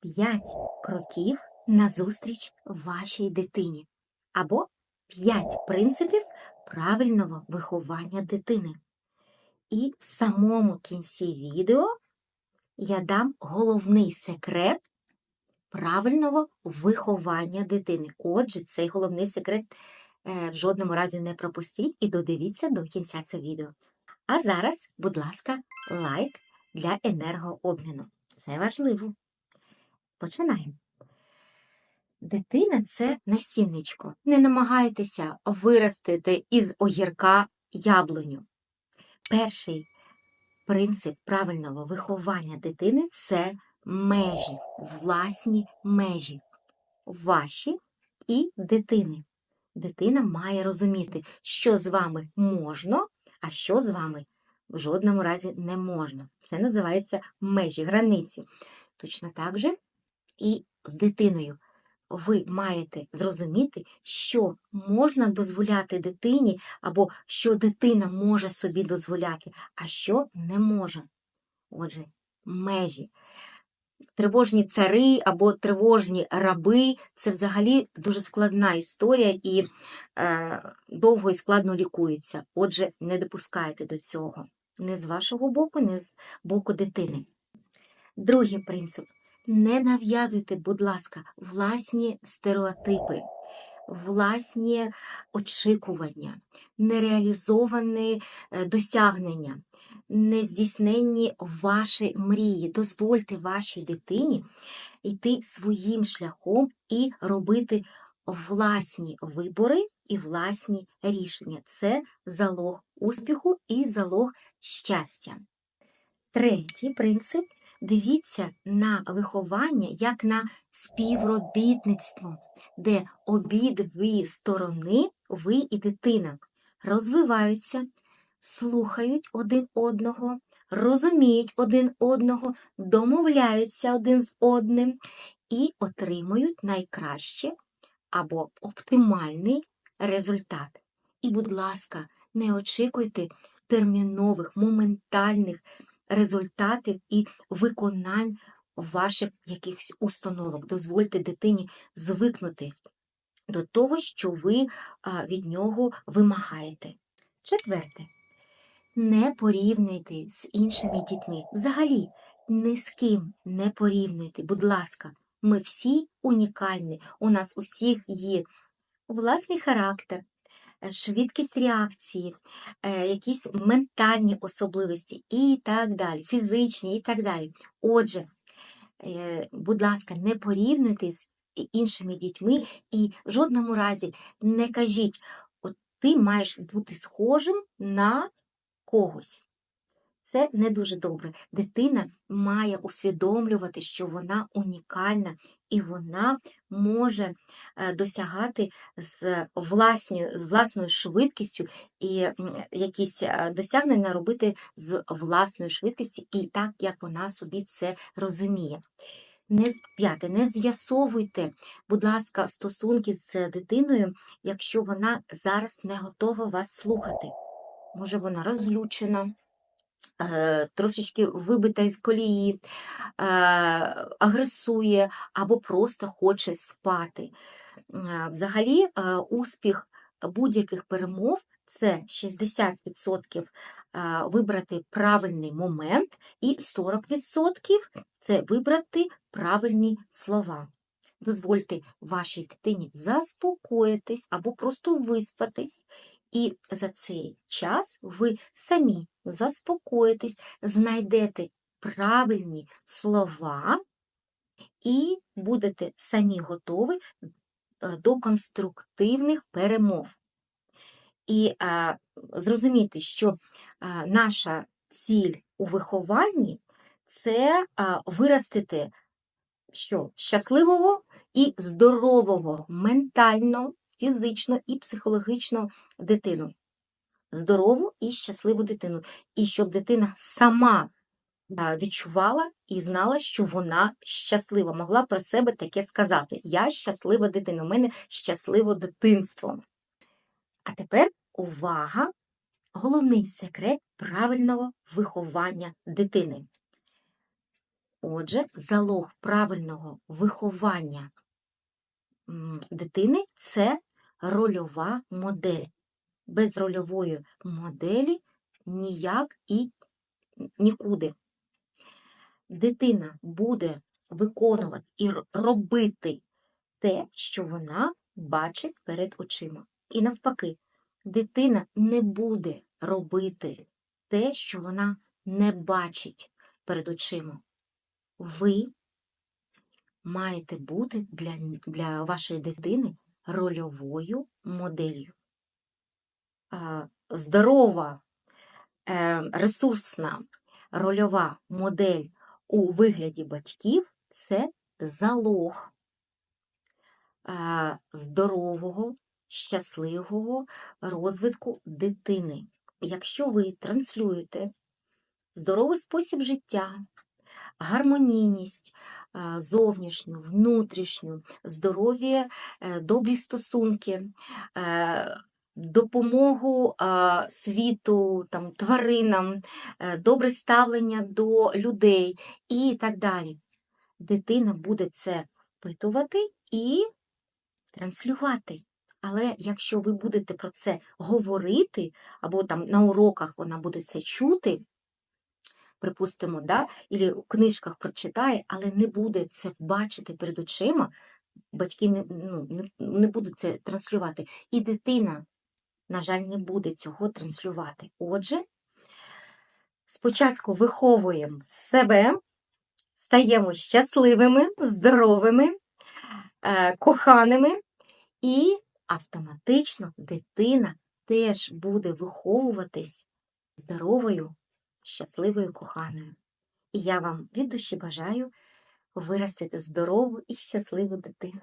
5 кроків назустріч вашій дитині або 5 принципів правильного виховання дитини. І в самому кінці відео я дам головний секрет правильного виховання дитини. Отже, цей головний секрет е, в жодному разі не пропустіть і додивіться до кінця це відео. А зараз, будь ласка, лайк для енергообміну. Це важливо. Починаємо. Дитина це насінничко. Не намагайтеся виростити із огірка яблуню. Перший принцип правильного виховання дитини це межі, власні межі, ваші і дитини. Дитина має розуміти, що з вами можна, а що з вами в жодному разі не можна. Це називається межі, границі. Точно так же і з дитиною. Ви маєте зрозуміти, що можна дозволяти дитині, або що дитина може собі дозволяти, а що не може. Отже, межі. Тривожні цари або тривожні раби це взагалі дуже складна історія і е, довго і складно лікується. Отже, не допускайте до цього. Не з вашого боку, не з боку дитини. Другий принцип. Не нав'язуйте, будь ласка, власні стереотипи, власні очікування, нереалізовані е, досягнення, нездійсненні ваші мрії. Дозвольте вашій дитині йти своїм шляхом і робити власні вибори і власні рішення. Це залог успіху і залог щастя. Третій принцип дивіться на виховання як на співробітництво, де обидві сторони, ви і дитина, розвиваються, слухають один одного, розуміють один одного, домовляються один з одним і отримують найкраще або оптимальний результат. І, будь ласка, не очікуйте термінових, моментальних результатів і виконань ваших якихось установок. Дозвольте дитині звикнутись до того, що ви від нього вимагаєте. Четверте. Не порівнюйте з іншими дітьми. Взагалі, ні з ким не порівнюйте. Будь ласка, ми всі унікальні. У нас усіх є власний характер, швидкість реакції, е, якісь ментальні особливості і так далі, фізичні і так далі. Отже, е, будь ласка, не порівнюйте з іншими дітьми і в жодному разі не кажіть, от ти маєш бути схожим на когось. Це не дуже добре. Дитина має усвідомлювати, що вона унікальна і вона може е, досягати з власною, з власною швидкістю і якісь е, досягнення робити з власною швидкістю і так, як вона собі це розуміє. Не п'яте, не з'ясовуйте, будь ласка, стосунки з дитиною, якщо вона зараз не готова вас слухати. Може, вона розлючена, трошечки вибита із колії, е, агресує або просто хоче спати. Е, Взагалі, е, успіх будь-яких перемов це 60% е, вибрати правильний момент, і 40% це вибрати правильні слова. Дозвольте вашій дитині заспокоїтись або просто виспатись, і за цей час ви самі заспокоїтесь, знайдете правильні слова і будете самі готові е, до конструктивних перемов. І а, зрозуміти, що а, наша ціль у вихованні це а, виростити що? щасливого і здорового ментально, фізично і психологічно дитину. Здорову і щасливу дитину. І щоб дитина сама відчувала і знала, що вона щаслива, могла про себе таке сказати: Я щаслива дитина, у мене щасливе дитинство. А тепер увага! Головний секрет правильного виховання дитини. Отже, залог правильного виховання дитини це рольова модель. Без рольової моделі ніяк і нікуди. Дитина буде виконувати і робити те, що вона бачить перед очима. І навпаки, дитина не буде робити те, що вона не бачить перед очима. Ви маєте бути для, для вашої дитини рольовою моделлю. Здорова, е, ресурсна рольова модель у вигляді батьків це залог е, здорового, щасливого розвитку дитини. Якщо ви транслюєте здоровий спосіб життя, гармонійність е, зовнішню, внутрішню, здорові, е, добрі стосунки, е, допомогу світу, там, тваринам, добре ставлення до людей і так далі. Дитина буде це впитувати і транслювати. Але якщо ви будете про це говорити, або там на уроках вона буде це чути, припустимо, да, або у книжках прочитає, але не буде це бачити перед очима, батьки не, ну, не, не будуть це транслювати. І дитина, на жаль, не буде цього транслювати. Отже, спочатку виховуємо себе, стаємо щасливими, здоровими, е, коханими, і автоматично дитина теж буде виховуватись здоровою, щасливою, коханою. І я вам від душі бажаю виростити здорову і щасливу дитину.